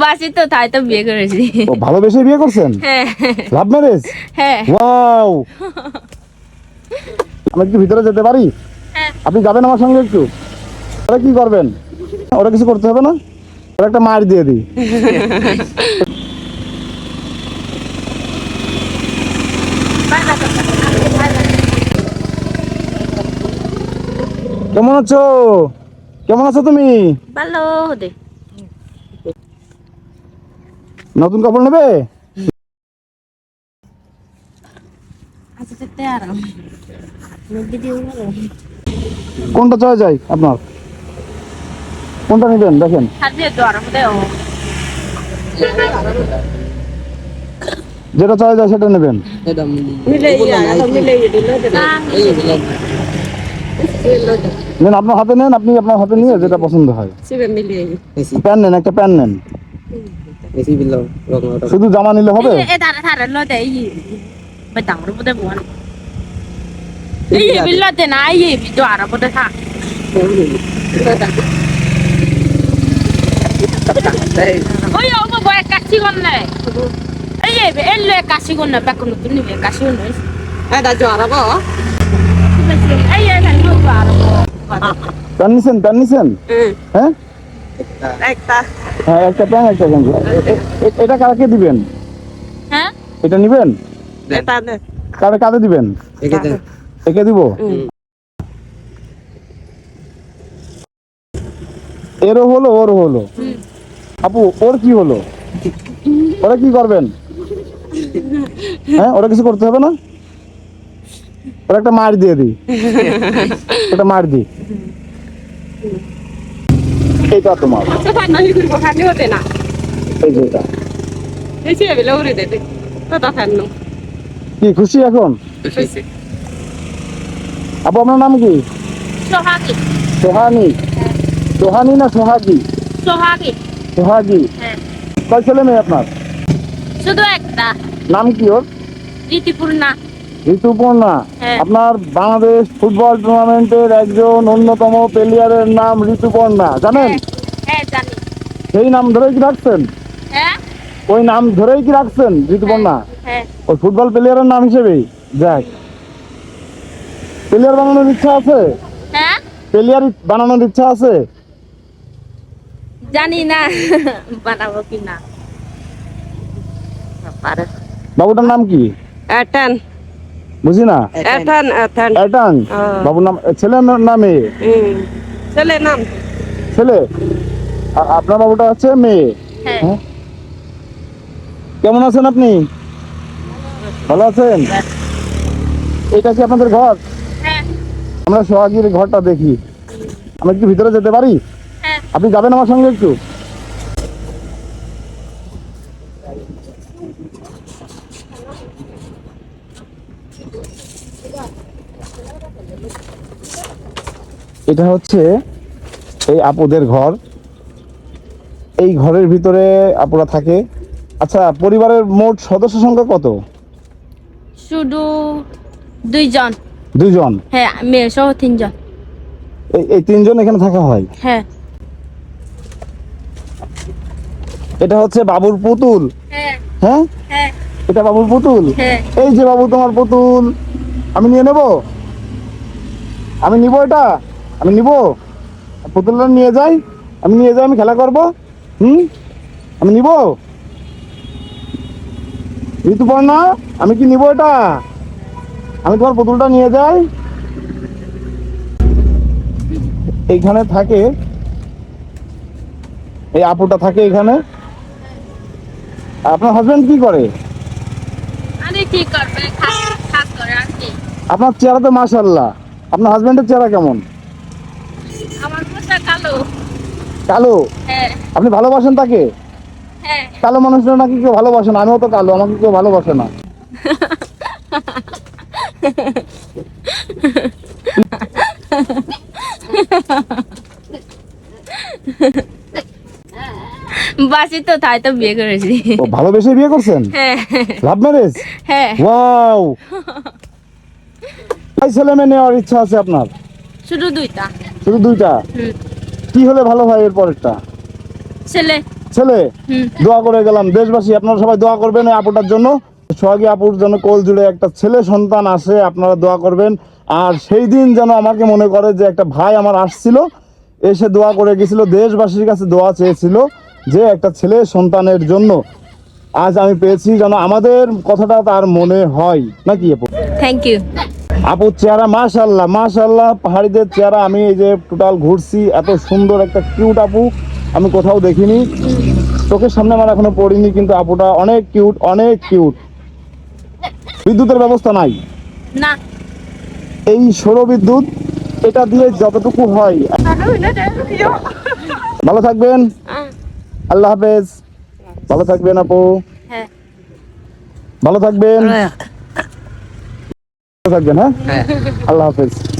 বাসি তো তাই তো বিয়ে করেছি। ও ভালোবেসে বিয়ে করছেন? হ্যাঁ। লাভ ম্যারেজ হ্যাঁ। ওয়াও আমি একটু ভিতরে যেতে পারি? হ্যাঁ। আপনি যাবেন আমার সঙ্গে একটু? ওরা কি করবেন? ওরা কিছু করতে হবে না? ওরা একটা মার দিয়ে দিই। কেমন আছো? কেমন আছো তুমি? ভালো দে। নতুন কাপড় নেবে? আচ্ছা কোনটা চাওয়া যায় আপনার? কোনটা নেবেন? দেখেন। যেটা চাওয়া যায় সেটা নেবেন। নেন আপনার হাতে নেন আপনি আপনার হাতে নিয়ে যেটা পছন্দ হয়। প্যান নেন একটা প্যান নেন। শুধু জামা নিলে হবে? এ তারা তারা লো দে ই প্যান নিছেন হ্যাঁ? হ্যাঁ একটা প্যান একটা গেঞ্জি এ- এ- এ- এটা কাকে দিবেন? হ্যাঁ? এটা নিবেন? কারে কাকে দিবেন? একে দিব? এরও হলো ওর হলো। আপু ওর কি হলো? ওরা কি করবেন? হ্যাঁ ওরা কিছু করতে হবে না? ওরা একটা মার দিয়ে দিই। একটা মার দিই। এইটা তোমার। এই যে এটা। কি খুশি এখন? আপু আপনার নাম কি? সোহাগী। সোহানি সোহানি না সোহাগি? সোহাগী। সোহাগি। হ্যাঁ। কয় ছেলে মেয়ে আপনার? শুধু একটা। নাম কি ওর? রীতিপূর্ণা। ঋতুপর্ণা হ্যাঁ। আপনার বাংলাদেশ ফুটবল টুর্নামেন্টের একজন অন্যতম প্লেয়ারের নাম ঋতুপর্ণা জানেন? হ্যাঁ হ্যাঁ সেই নাম ধরেই কি রাখছেন? ওই নাম ধরেই কি রাখছেন ঋতুপর্ণা? ওই ফুটবল প্লেয়ারের নাম হিসেবেই? যাক। প্লেয়ার বানানোর ইচ্ছা আছে? প্লেয়ার বানানোর ইচ্ছা আছে? জানি না বানাবো কি না। বাবুটার নাম কি? Atan, বুঝি না হ্যাঁ। বাবুর নাম ছেলের না- মেয়ে. Sele nam. ছেলে? আর আপনার বাবুটা হচ্ছে মেয়ে? হ্যাঁ। হ্যাঁ। কেমন আছেন আপনি? ভালো আছেন? এটা কি আপনাদের ঘর? হ্যাঁ। আমরা সোহাগির ঘরটা দেখি। আমি একটু ভিতরে যেতে পারি? হ্যাঁ। আপনি যাবেন আমার সঙ্গে একটু? এটা হচ্ছে এই আপুদের ঘর। এই ঘরের ভিতরে আপুরা থাকে। আচ্ছা পরিবারের মোট সদস্য সংখ্যা কত? শুধু দুইজন। দুইজন? হ্যাঁ মেয়ে সহ তিনজন। এই এই তিনজন এখানে থাকা হয়? হ্যাঁ। এটা হচ্ছে বাবুর পুতুল? হ্যাঁ। হ্যাঁ? হ্যাঁ। এটা বাবুর পুতুল? হ্যাঁ। এই যে বাবু তোমার পুতুল। আমি নিয়ে নেব? আমি নিব এটা? আমি নিব? পুতুলটা নিয়ে যাই আমি নিয়ে যাই আমি খেলা করব। হুম? আমি নিব? ঋতুপর্ণা আমি কি নিব এটা? আমি তোমার পুতুলটা নিয়ে যাই। এইখানে থাকে এই আপুটা থাকে এখানে। আপনার হাজবেন্ড কি করে? আরে কি করবে? খাস খাস করে আর কি। আপনার চেহারা তো মাশাল্লাহ আপনার হাজবেন্ডের চেহারা কেমন? কালো। কালো? হ্যাঁ। আপনি ভালোবাসেন তাকে? হ্যাঁ। কালো মানুষরা নাকি কেউ ভালোবাসে না? আমিও তো কালো আমাকে কেউ ভালোবাসে না। বাসি তো তাই তো বিয়ে করেছি। ও ভালোবেসে বিয়ে করছেন? হ্যাঁ। লাভ ম্যারেজ হ্যাঁ। ওয়াও কয় ছেলে মেয়ে নেওয়ার ইচ্ছা আছে আপনার? শুধু দুইটা। শুধু দুইটা? হুম। কি হলে ভালো হয় এর পরেরটা? ছেলে। ছেলে? দোয়া করে গেলাম। দেশবাসী আপনারা সবাই দোয়া করবেন এই আপুটার জন্য। সোহাগী আপুর জন্য কোল জুড়ে একটা ছেলে সন্তান আসে আপনারা দোয়া করবেন। আর সেই দিন যেন আমাকে মনে করে যে একটা ভাই আমার আসছিল এসে দোয়া করে গেছিল দেশবাসীর কাছে দোয়া চেয়েছিল যে একটা ছেলে সন্তানের জন্য। আজ আমি পেয়েছি যেন আমাদের কথাটা তার মনে হয়। নাকি আপু? থ্যাংক ইউ আপুর চেহারা মাশাল্লাহ মাশাল্লাহ পাহাড়িদের চেহারা আমি এই যে টোটাল ঘুরছি এত সুন্দর একটা কিউট আপু আমি কোথাও দেখিনি। চোখের সামনে আমার এখনও পড়িনি কিন্তু আপুটা অনেক কিউট অনেক কিউট বিদ্যুতের ব্যবস্থা নাই? না। এই সৌর বিদ্যুৎ এটা দিয়ে যতটুকু হয়। ভালো থাকবেন। আল্লাহ হাফেজ। ভালো থাকবেন আপু। হ্যাঁ। ভালো থাকবেন। থাকবেন হ্যাঁ? আল্লাহ হাফেজ।